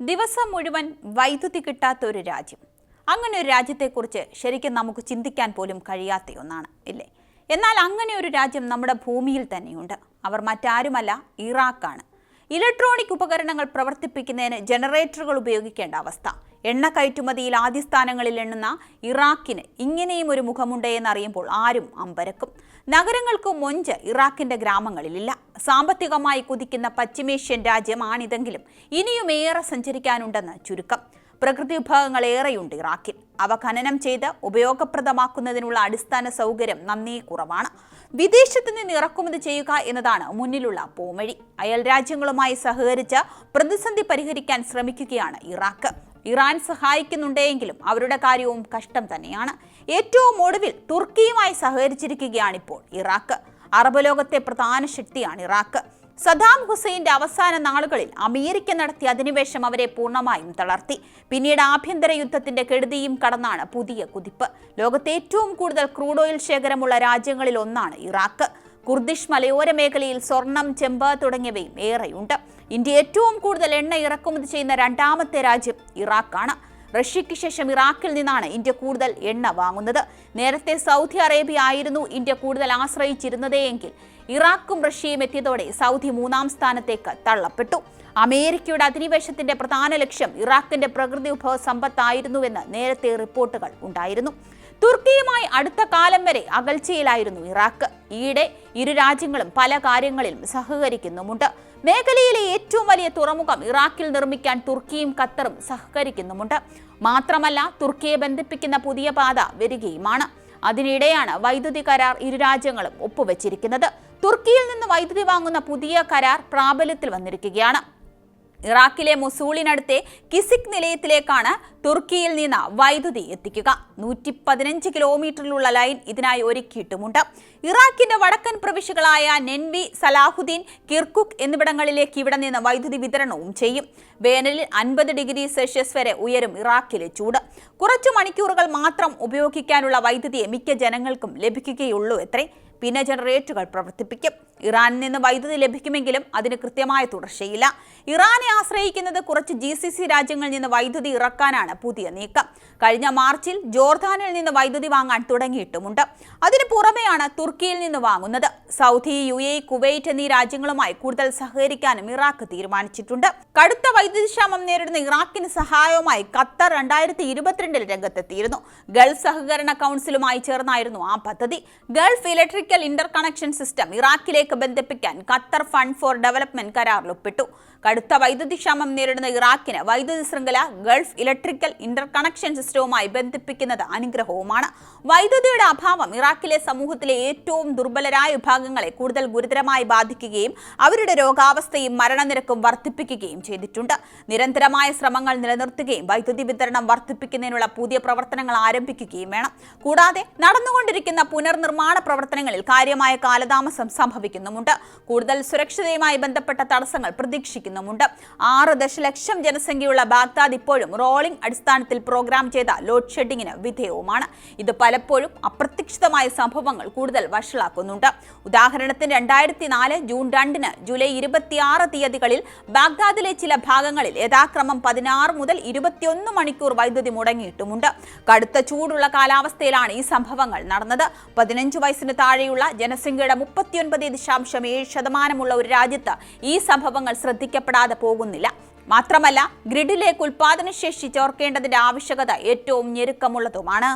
ദിവസം മുഴുവൻ വൈദ്യുതി കിട്ടാത്ത ഒരു രാജ്യം. അങ്ങനെ ഒരു രാജ്യത്തെക്കുറിച്ച് ശരിക്കും നമുക്ക് ചിന്തിക്കാൻ പോലും കഴിയാത്ത ഒന്നാണ് ഇല്ലേ? എന്നാൽ അങ്ങനെ ഒരു രാജ്യം നമ്മുടെ ഭൂമിയിൽ തന്നെയുണ്ട്. അവർ മറ്റാരുമല്ല ഇറാഖാണ്. ഇലക്ട്രോണിക് ഉപകരണങ്ങൾ പ്രവർത്തിപ്പിക്കുന്നതിന് ജനറേറ്ററുകൾ ഉപയോഗിക്കേണ്ട അവസ്ഥ. എണ്ണ കയറ്റുമതിയിൽ ആദ്യ സ്ഥാനങ്ങളിൽ എണ്ണുന്ന ഇറാഖിന് ഇങ്ങനെയും ഒരു മുഖമുണ്ട് എന്നറിയുമ്പോൾ ആരും അമ്പരക്കും. നഗരങ്ങൾക്ക് മൊഞ്ച് ഇറാഖിന്റെ ഗ്രാമങ്ങളിലില്ല. സാമ്പത്തികമായി കുതിക്കുന്ന പശ്ചിമേഷ്യൻ രാജ്യമാണിതെങ്കിലും ഇനിയും ഏറെ സഞ്ചരിക്കാനുണ്ടെന്ന് ചുരുക്കം. പ്രകൃതി വിഭവങ്ങൾ ഏറെയുണ്ട് ഇറാഖിൽ. അവ ഖനനം ചെയ്ത് ഉപയോഗപ്രദമാക്കുന്നതിനുള്ള അടിസ്ഥാന സൗകര്യം നന്നേ കുറവാണ്. വിദേശത്ത് നിന്ന് ഇറക്കുമതി ചെയ്യുക എന്നതാണ് മുന്നിലുള്ള പോംവഴി. അയൽ രാജ്യങ്ങളുമായി സഹകരിച്ച് പ്രതിസന്ധി പരിഹരിക്കാൻ ശ്രമിക്കുകയാണ് ഇറാഖ്. ഇറാൻ സഹായിക്കുന്നുണ്ടെങ്കിലും അവരുടെ കാര്യവും കഷ്ടം തന്നെയാണ്. ഏറ്റവും ഒടുവിൽ തുർക്കിയുമായി സഹകരിച്ചിരിക്കുകയാണിപ്പോൾ ഇറാഖ്. അറബ് ലോകത്തെ പ്രധാന ശക്തിയാണ് ഇറാഖ്. സദാം ഹുസൈന്റെ അവസാന നാളുകളിൽ അമേരിക്ക നടത്തിയ അധിനിവേശം അവരെ പൂർണമായും തളർത്തി. പിന്നീട് ആഭ്യന്തര യുദ്ധത്തിന്റെ കെടുതിയും കടന്നാണ് പുതിയ കുതിപ്പ്. ലോകത്തെ ഏറ്റവും കൂടുതൽ ക്രൂഡ് ഓയിൽ ശേഖരമുള്ള രാജ്യങ്ങളിൽ ഒന്നാണ് ഇറാഖ്. കുർദിഷ് മലയോര മേഖലയിൽ സ്വർണം ചെമ്പ് തുടങ്ങിയവയും ഏറെയുണ്ട്. ഇന്ത്യ ഏറ്റവും കൂടുതൽ എണ്ണ ഇറക്കുമതി ചെയ്യുന്ന രണ്ടാമത്തെ രാജ്യം ഇറാഖാണ്. റഷ്യയ്ക്ക് ശേഷം ഇറാഖിൽ നിന്നാണ് ഇന്ത്യ കൂടുതൽ എണ്ണ വാങ്ങുന്നത്. നേരത്തെ സൗദി അറേബ്യ ആയിരുന്നു ഇന്ത്യ കൂടുതൽ ആശ്രയിച്ചിരുന്നതെങ്കിൽ ഇറാഖും റഷ്യയും എത്തിയതോടെ സൗദി മൂന്നാം സ്ഥാനത്തേക്ക് തള്ളപ്പെട്ടു. അമേരിക്കയുടെ അധിനിവേശത്തിന്റെ പ്രധാന ലക്ഷ്യം ഇറാഖിന്റെ പ്രകൃതി വിഭവ സമ്പത്തായിരുന്നുവെന്ന് നേരത്തെ റിപ്പോർട്ടുകൾ ഉണ്ടായിരുന്നു. തുർക്കിയുമായി അടുത്ത കാലം വരെ അകൽച്ചയിലായിരുന്നു ഇറാഖ്. ഈയിടെ ഇരു രാജ്യങ്ങളും പല കാര്യങ്ങളിലും സഹകരിക്കുന്നുമുണ്ട്. മേഖലയിലെ ഏറ്റവും വലിയ തുറമുഖം ഇറാഖിൽ നിർമ്മിക്കാൻ തുർക്കിയും ഖത്തറും സഹകരിക്കുന്നുമുണ്ട്. മാത്രമല്ല തുർക്കിയെ ബന്ധിപ്പിക്കുന്ന പുതിയ പാത വരികയുമാണ്. അതിനിടെയാണ് വൈദ്യുതി കരാർ ഇരു രാജ്യങ്ങളും ഒപ്പുവച്ചിരിക്കുന്നത്. തുർക്കിയിൽ നിന്ന് വൈദ്യുതി വാങ്ങുന്ന പുതിയ കരാർ പ്രാബല്യത്തിൽ വന്നിരിക്കുകയാണ്. ഇറാഖിലെ മൊസൂളിനടുത്തെ കിസിക് നിലയത്തിലേക്കാണ് തുർക്കിയിൽ നിന്ന് വൈദ്യുതി എത്തിക്കുക. നൂറ്റി പതിനഞ്ച് കിലോമീറ്ററിലുള്ള ലൈൻ ഇതിനായി ഒരുക്കിയിട്ടുമുണ്ട്. ഇറാഖിന്റെ വടക്കൻ പ്രവിശ്യകളായ നെൻവി സലാഹുദ്ദീൻ കിർക്കുക്ക് എന്നിവിടങ്ങളിലേക്ക് ഇവിടെ നിന്ന് വൈദ്യുതി വിതരണവും ചെയ്യും. വേനലിൽ അൻപത് ഡിഗ്രി സെൽഷ്യസ് വരെ ഉയരും ഇറാഖിലെ ചൂട്. കുറച്ചു മണിക്കൂറുകൾ മാത്രം ഉപയോഗിക്കാനുള്ള വൈദ്യുതിയെ മിക്ക ജനങ്ങൾക്കും ലഭിക്കുകയുള്ളൂ എത്രേ. പിന്നെ ജനറേറ്ററുകൾ പ്രവർത്തിപ്പിക്കും. ഇറാനിൽ നിന്ന് വൈദ്യുതി ലഭിക്കുമെങ്കിലും അതിന് കൃത്യമായ തുടർച്ചയില്ല. ഇറാനെ ആശ്രയിക്കുന്നത് കുറച്ച് ജി സി സി രാജ്യങ്ങളിൽ നിന്ന് വൈദ്യുതി ഇറക്കാനാണ് പുതിയ നീക്കം. കഴിഞ്ഞ മാർച്ചിൽ ജോർദാനിൽ നിന്ന് വൈദ്യുതി വാങ്ങാൻ തുടങ്ങിയിട്ടുമുണ്ട്. അതിനു പുറമെയാണ് തുർക്കിയിൽ നിന്ന് വാങ്ങുന്നത്. സൗദി യു എ കുവൈറ്റ് എന്നീ രാജ്യങ്ങളുമായി കൂടുതൽ സഹകരിക്കാനും ഇറാഖ് തീരുമാനിച്ചിട്ടുണ്ട്. കടുത്ത വൈദ്യുതി ക്ഷാമം നേരിടുന്ന ഇറാഖിന് സഹായവുമായി ഖത്തർ രണ്ടായിരത്തി ഇരുപത്തിരണ്ടിൽ രംഗത്തെത്തിയിരുന്നു. ഗൾഫ് സഹകരണ കൗൺസിലുമായി ചേർന്നായിരുന്നു ആ പദ്ധതി. Gulf electrical Inter connection system ഇറാഖിലേക്ക് ബന്ധിപ്പിക്കാൻ ഖത്തർ ഫണ്ട് ഫോർ ഡെവലപ്മെന്റ് കരാറിൽ ഒപ്പിട്ടു കടുത്ത വൈദ്യുതി ക്ഷാമം നേരിടുന്ന ഇറാഖിന് വൈദ്യുതി ശൃംഖല ഗൾഫ് ഇലക്ട്രിക്കൽ ഇന്റർ കണക്ഷൻ സിസ്റ്റവുമായി ബന്ധിപ്പിക്കുന്നത് അനുഗ്രഹവുമാണ്. വൈദ്യുതിയുടെ അഭാവം ഇറാഖിലെ സമൂഹത്തിലെ ഏറ്റവും ദുർബലരായ വിഭാഗങ്ങളെ കൂടുതൽ ഗുരുതരമായി ബാധിക്കുകയും അവരുടെ രോഗാവസ്ഥയും മരണനിരക്കും വർദ്ധിപ്പിക്കുകയും ചെയ്തിട്ടുണ്ട്. നിരന്തരമായ ശ്രമങ്ങൾ നിലനിർത്തുകയും വൈദ്യുതി വിതരണം വർദ്ധിപ്പിക്കുന്നതിനുള്ള പുതിയ പ്രവർത്തനങ്ങൾ ആരംഭിക്കുകയും വേണം. കൂടാതെ നടന്നുകൊണ്ടിരിക്കുന്ന പുനർനിർമ്മാണ പ്രവർത്തനങ്ങളിൽ കാര്യമായ കാലതാമസം സംഭവിക്കുന്നുമുണ്ട് കൂടുതൽ സുരക്ഷിതയുമായി ബന്ധപ്പെട്ട തടസ്സങ്ങൾ പ്രതീക്ഷിക്കുന്നുമുണ്ട്. ആറ് ദശലക്ഷം ജനസംഖ്യയുള്ള ബാഗ്ദാദ് ഇപ്പോഴും റോളിംഗ് അടിസ്ഥാനത്തിൽ പ്രോഗ്രാം ചെയ്ത ലോഡ് ഷെഡിങ്ങിന് വിധേയവുമാണ്. ഇത് പലപ്പോഴും അപ്രതീക്ഷിതമായ സംഭവങ്ങൾ കൂടുതൽ വഷളാക്കുന്നുണ്ട്. ഉദാഹരണത്തിന് രണ്ടായിരത്തി നാല് ജൂൺ രണ്ടിന് ജൂലൈ ഇരുപത്തിയാറ് തീയതികളിൽ ബാഗ്ദാദിലെ ചില ഭാഗങ്ങളിൽ യഥാക്രമം പതിനാറ് മുതൽ ഇരുപത്തിയൊന്ന് മണിക്കൂർ വൈദ്യുതി മുടങ്ങിയിട്ടുമുണ്ട്. കടുത്ത ചൂടുള്ള കാലാവസ്ഥയിലാണ് ഈ സംഭവങ്ങൾ നടന്നത്. പതിനഞ്ച് വയസ്സിന് താഴെയുള്ള ജനസംഖ്യയുടെ മുപ്പത്തിയൊൻപത് ദശാംശം ഏഴ് ശതമാനമുള്ള ഒരു രാജ്യത്ത് ഈ സംഭവങ്ങൾ ശ്രദ്ധിക്കപ്പെടാതെ പോകുന്നില്ല. മാത്രമല്ല ഗ്രിഡിലേക്ക് ഉൽപാദനശേഷി ചേർക്കേണ്ടതിന്റെ ആവശ്യകത ഏറ്റവും ഞെരുക്കമുള്ളതുമാണ്.